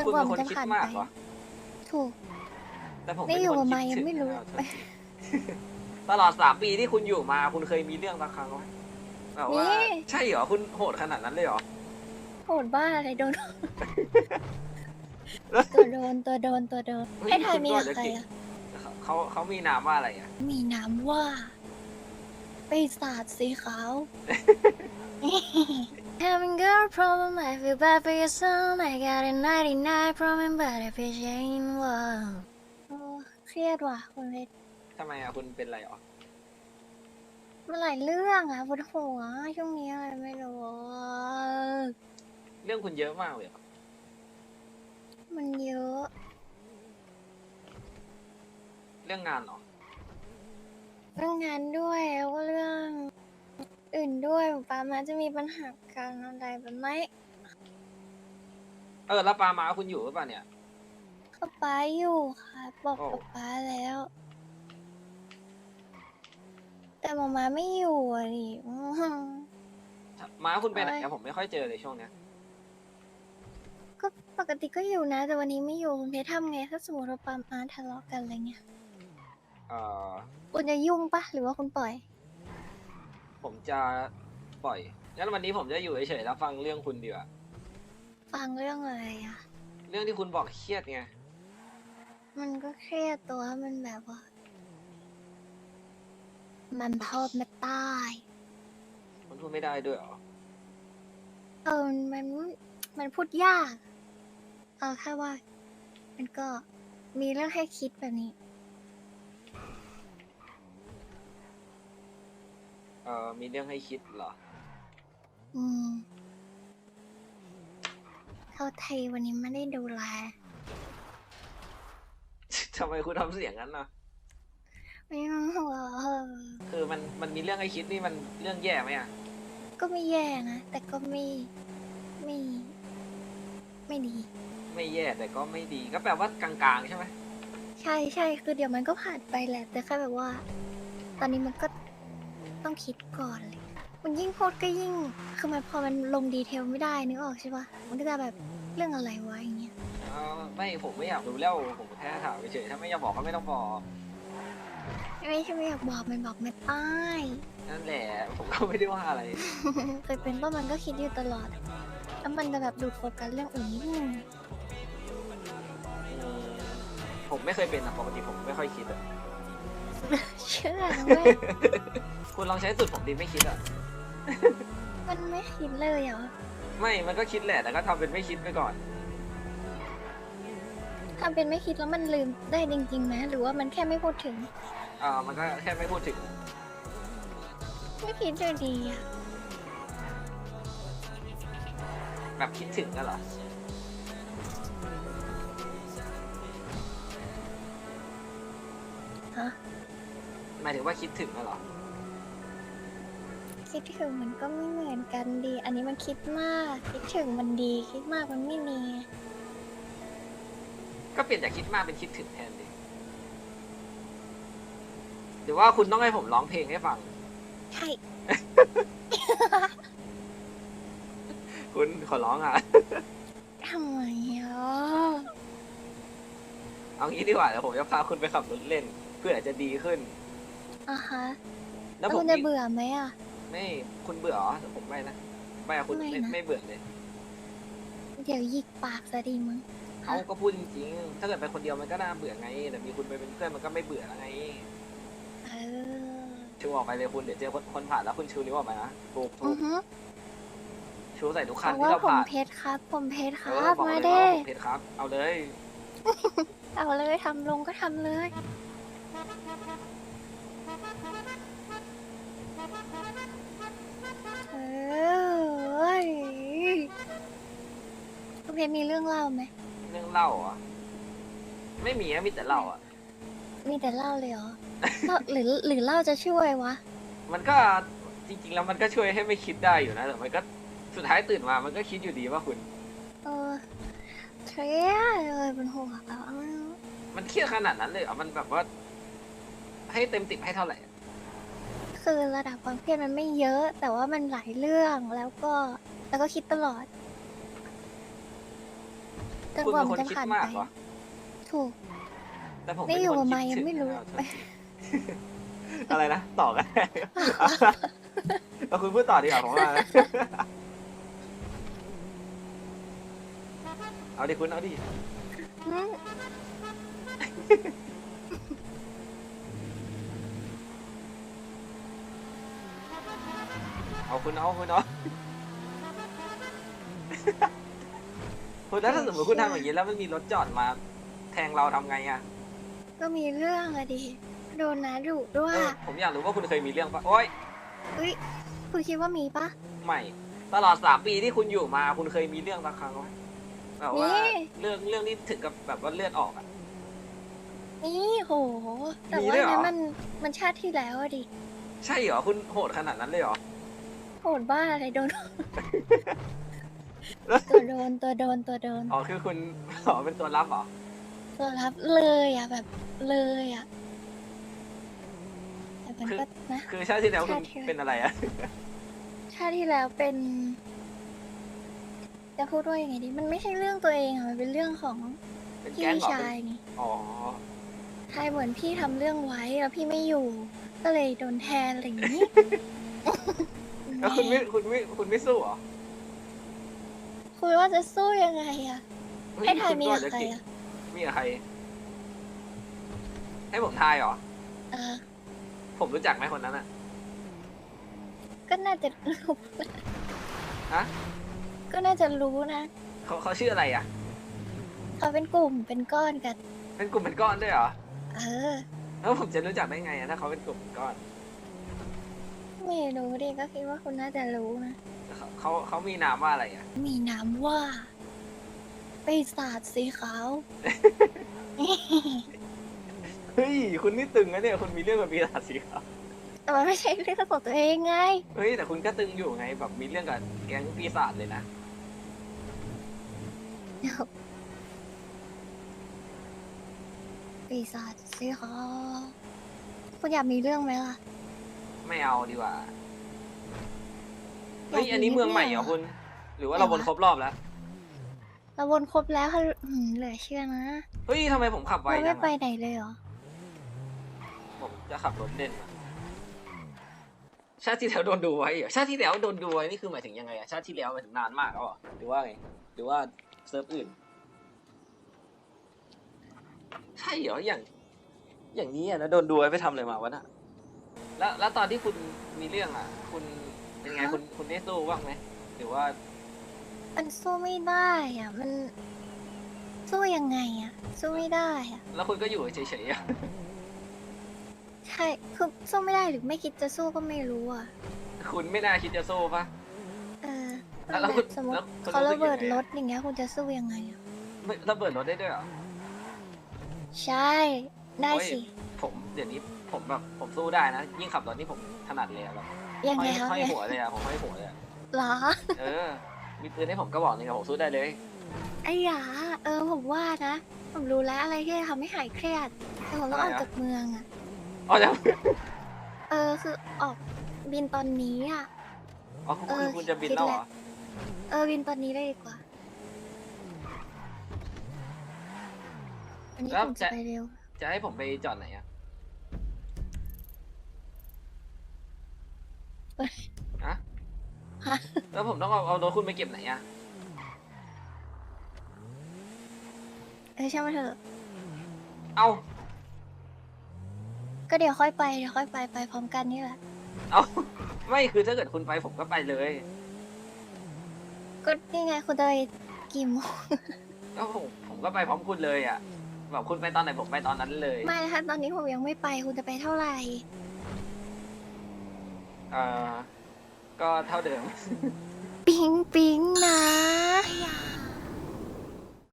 จนคุณกว่าเป็นมัคนนจะคิดผ่านมาไปกเหรอถูก แต่ผมได้เป็นอยู่คนมาคิดยังถึงไม่รู้นะโทษทีตลอดสามปีที่คุณอยู่มา คุณเคยมีเรื่องสักครั้งไหมแบบว่านี่ใช่เหรอ คุณโหดขนาดนั้นเลยเหรอ โหดบ้าอะไรโดน ตัวโดนตัวโดนตัวโดนเฮ้ยให้ทายคุณมีก็กับจะใครเก่งอะเขาเขาเขามีนามว่าอะไรอะ มีน้ำว่าปีศาจสีขาว Having girl problem, I feel bad for your son. I got a 99 problem, but I feel shame. Wow. โอ้เครียดว่ะคุณเพชรทำไมอะคุณเป็นอะไรเหรอมันหลายเรื่องอะปวดหัวช่วงนี้อะไรไม่รู้อะเรื่องคุณเยอะมากเลยเหรอมันเยอะ เรื่องงานเหรอ เรื่องงานด้วยแล้วก็เรื่องอื่ นด้วยป้ามาจะมีปัญหาการอะไรแบบไหมเออแล้วปลามาคุณอยู่หรือเปล่าเนี่ย ก็ป้าอยู่ค่ะบอกโอ้ กับป้าแล้ว แต่มามาไม่อยู่อะดิอื้อหือ ม้าคุณไปไหนเอ้ยอะผมไม่ค่อยเจอเลยช่วงเนี้ยก็ปกติก็อยู่นะ แต่วันนี้ไม่อยู่คุณเพชรทำไงถ้าสมมติว่าป้ามาทะเลาะกันอะไรเงี้ยเอ่อคุณจะยุ่งปะหรือว่าคุณปล่อย ผมจะ ปล่อยงั้นวันนี้ผมจะอยู่เฉยๆแล้วฟังเรื่องคุณดีกว่าฟังเรื่องอะไรอะ เรื่องที่คุณบอกเครียดไงมันก็เครียดตัวมันแบบว่า มันพอมาใต้มันพูดไม่ได้ด้วยเหรอเออมันมันพูดยาก เอาแค่ว่า มันก็มีเรื่องให้คิดแบบนี้ เอ่อมีเรื่องให้คิดเหรอ อืมเท่าไทยวันนี้ไม่ได้ดูแลทำไมคุณทำเสียงนั้นนะไม่รู้ว่าคือมันมันมีเรื่องให้คิดนี่มันเรื่องแย่ไหมอะ ก็ไม่แย่นะ แต่ก็ไม่ ไม่ ไม่ดี ไม่แย่แต่ก็ไม่ดีก็แปลว่ากลางๆใช่ไหมใช่ใช่คือเดี๋ยวมันก็ผ่านไปแหละ แต่แค่แบบว่า ตอนนี้มันก็ต้องคิดก่อนเลย มันยิ่งพูดก็ยิ่ง คือมันพอมันลงดีเทลไม่ได้นึกออกใช่ปะมันก็จะแบบเรื่องอะไรวะอย่างเงี้ยเออไม่ผมไม่อยากรู้แล้วผมแค่ถามเฉยๆถ้าไม่อยากบอกก็ไม่ต้องบอกไม่ใช่ไม่อยากบอกมันบอกไม่ได้นั่นแหละผมก็ไม่ได้ว่าอะไร เคยเป็นว่ามันก็คิดอยู่ตลอดแล้วมันจะแบบดูดโฟกัสเรื่องอื่นนิดนึงอืมผมไม่เคยเป็นนะปกติผมไม่ค่อยคิดอะเชื่อนะเว้ยคุณลองใช้สูตรผมดีไม่คิดอะ มันไม่คิดเลยเหรอไม่ มันก็คิดแหละ แต่ก็ทำเป็นไม่คิดไปก่อน ทำเป็นไม่คิดแล้วมันลืมได้จริงๆไหมหรือว่ามันแค่ไม่พูดถึง อ่า มันก็แค่ไม่พูดถึง ไม่คิดเลยดีอะแบบคิดถึงกันเหรอ ฮะ หมายถึงว่าคิดถึงกันเหรอ คิดถึงมันก็ไม่เหมือนกันดี อันนี้มันคิดมาก คิดถึงมันดี คิดมากมันไม่ดีก็เปลี่ยนจากคิดมากเป็นคิดถึงแทนดิหรือว่าคุณต้องให้ผมร้องเพลงให้ฟัง ใช่ คุณขอร้องอะ ทำไมอะเอางี้ดีกว่าเดี๋ยวผมจะพาคุณไปขับรถเล่น เพื่อจะดีขึ้น อะฮะแล้แล้ววผมคุณจะมีเบื่อไหมอะ ไม่คุณเบื่อเหรอผมไม่นะไม่อะคุณไม่ไม่นะ ไม่เบื่อเลยเดี๋ยวหยิกปากซะดีมั้ง เขาก็พูดจริงๆ ถ้าเกิดไปคนเดียวมันก็น่าเบื่อไงแต่มีคุณไปเป็นเพื่อนมันก็ไม่เบื่อไงเออชูออกไปเลยคุณเดี๋ยวเจอคนคนผ่านแล้วคุณชูนิ้วออกไปนะถูกถูอือกฮึชูใส่ทุกบคันอกที่ว่าเราผมผ่านเพชรครับ ผมเพชรคเอรัอบบอกมาเลยเด้ ว่าผมเพชรครับ เอาเลยเอาเลยทำลงก็ทำเลย เอ้ยคุณเพชรมีเรื่องเล่าไหม เรื่องเล่าอะไม่มีอะมีแต่เล่าอะ มีแต่เล่าเลยเหรอ เล่าหรือหรือเล่าจะช่วยวะ มันก็จริง ๆ แล้วมันก็ช่วยให้ไม่คิดได้อยู่นะแต่มันก็สุดท้ายตื่นมามันก็คิดอยู่ดีว่าคุณ เออเครียดเลยเป็นหัวแล้วมันเครียดขนาดนั้นเลยเหรอะมันแบบว่า ให้เต็มติบให้เท่าไหร่อะ คือระดับความเครียดมันไม่เยอะ แต่ว่ามันหลายเรื่องแล้วก็ แล้วก็คิดตลอดแต่จนคุณกว่าเป็นมัคนนจะคิดผ่านมาไปกเหรอถูก แต่ผมไม่เป็นอยู่คนมาคิดยังถึงไม่รู้อะโทษทีอะไรนะต่อกันเอาคุณพูดต่อดีกว่าผมว่าเอาดิคุณเอาดิ อืม เอาคุณเอาคุณเอาคุณแล้วถ้าสมมติคุณทำอย่างนี้แล้วมันมีรถจอดมา แทงเราทำไงอะก็มีเรื่องอะดิโดนนะดุด้วยเออผมอยากรู้ว่าคุณเคยมีเรื่องปะโอ๊ยเฮ้ย คุณคิดว่ามีปะไม่ ตลอดสามปีที่คุณอยู่มาคุณเคยมีเรื่องสักครั้งไหมแบบว่านี่เรื่องเรื่องที่ถึงกับแบบว่าเลือดออกอะ นี่โห แต่มีว่าด้วยเหรอ นั้นมัน มันชาติที่แล้วอะดิ ใช่เหรอคุณโหดขนาดนั้นเลยเหรอ โหดบ้าอะไรโดน ตัวโดนตัวโดนตัวโดน อ๋อคือคุณอ๋อเป็นตัวรับเหรอตัวรับเลยอะแบบเลยอะแต่มันก็นะคือชาติที่แล้วคุณชาติที่แล้วเป็นอะไรอะชาติที่แล้วเป็น จะพูดว่ายังไงดี มันไม่ใช่เรื่องตัวเองอะมันเป็นเรื่องของเป็นพี่แก๊งเหรอชาเป็นยไงอ๋อใช่เหมือนพี่ทำเรื่องไว้แล้วพี่ไม่อยู่ ก็เลยโดนแทนอะไรอย่างนี้ แล้วคุณไม่คุณไม่คุณไม่สู้เหรอคุยว่าจะสู้ยังไงอะเฮ้ให้ทายคุณมีก็กับจะใครเก่งอะมีกับใครให้ผมทายเหรอเออผมรู้จักไหมคนนั้นอะก็น่าจะรู้ฮะ ก็น่าจะรู้นะ เขาเขาชื่ออะไรอะเขาเป็นกลุ่มเป็นก้อนกัน เป็นกลุ่มเป็นก้อนด้วยเหรอ เออ แล้วผมจะรู้จักได้ไงอะถ้าเขาเป็นกลุ่มเป็นก้อน ไม่รู้ดิก็คิดว่าคุณน่าจะรู้นะ เขาเขาเขามีนามว่าอะไรอะมีนามว่า ปีศาจสีขาว เฮ้ย คุณนี่ตึงนะเนี่ย คุณมีเรื่องกับปีศาจสีขาวแต่มันไม่ใช่เรื่องของตัวเองไง เฮ้ย แต่คุณก็ตึงอยู่ไง แบบมีเรื่องกับแก๊งปีศาจเลยนะ ปีศาจสีขาวคุณอยากมีเรื่องไหมล่ะ ไม่เอาดีกว่าอยากเฮ้ย อันนี้มีเมืองใหม่เหรเรื่อองคุณ หรือว่าเราวนครบรอบแล้ว เราวนครบแล้วค่ะอืมเหลือเชื่อนะเฮ้ยทำไมผมขับไวเราจัไม่งไปอะไหนเลยเหรอ ผมจะขับรถเล่นอะชาติที่แล้วโดนดูไว้เหรอชาติที่แล้วโดนดูไว้นี่คือหมายถึงยังไงอะชาติที่แล้วหมายถึงนานมากแล้วเหรอหรือว่าไง หรือว่าเซิร์ฟอื่น ใช่เหรออย่าง อย่างนี้อะนะโดนดูไว้ไปทำอะไรมาวะน่ะ แล้วแล้วตอนที่คุณมีเรื่องอะ คุณเป็นไงฮะคุณคุณได้สู้บ้างไหมหรือว่ามันสู้ไม่ได้อะ มัน สู้ยังไงอะ สู้ไม่ได้อะ แล้วคุณก็อยู่เฉยๆอะใช่คือสู้ไม่ได้หรือไม่คิดจะสู้ก็ไม่รู้อะ คุณไม่น่าคิดจะสู้ปะเออแล้วแล้วแบคุณบสมมติแล้วคุณเขารู้สึระกเบิดยังไงอะรถอย่างเงี้ยคุณจะสู้ยังไงอะไม่ระเบิดรถได้ด้วยเหรอใช่ ได้โอ้ยสิ ผมเดี๋ยวนี้ผมแบบผมสู้ได้นะ ยิ่งขับรถนี่ผมถนัดเลยอะแบบยังห้ไงอยครับห้อยหัวเลยอะผมห้อยหัวเลยอะหรอเออ มีปืนให้ผมก็บอกหนึงอะผมสู้ได้เลย ไอ้หยาเออผมว่านะ ผมรู้แล้วอะไรที่จะทำให้หายเครียดแต่ผมต้องออกจากเมืองอะ อ๋อจะเออคือออกบินตอนนี้อะ อ๋อคุณเออคือคุณจะบินคิดแล้วแหเหรละอเออบินตอนนี้เลยดีกว่าอันนี้ผมจะไปเร็วจะให้ผมไปจอดไหนอะ เอ้ย ฮะ ฮะแล้วผมต้องเอาเอารถคุณไปเก็บไหนอะเออช่างมันเถอะ เอาก็เดี๋ยวค่อยไปเดี๋ยวค่อยไปไปพร้อมกันนี่แหละ เอาไม่คือถ้าเกิดคุณไปผมก็ไปเลยก็นี่ไงคุณจะไปกี่โมงก็ผมผมก็ไปพร้อมคุณเลยอะแบบคุณไปตอนไหนผมไปตอนนั้นเลยไม่นะคะตอนนี้ผมยังไม่ไปคุณจะไปเท่าไหร่ เอ่อ ก็เท่าเดิม ปิ๊งปิ๊งนะ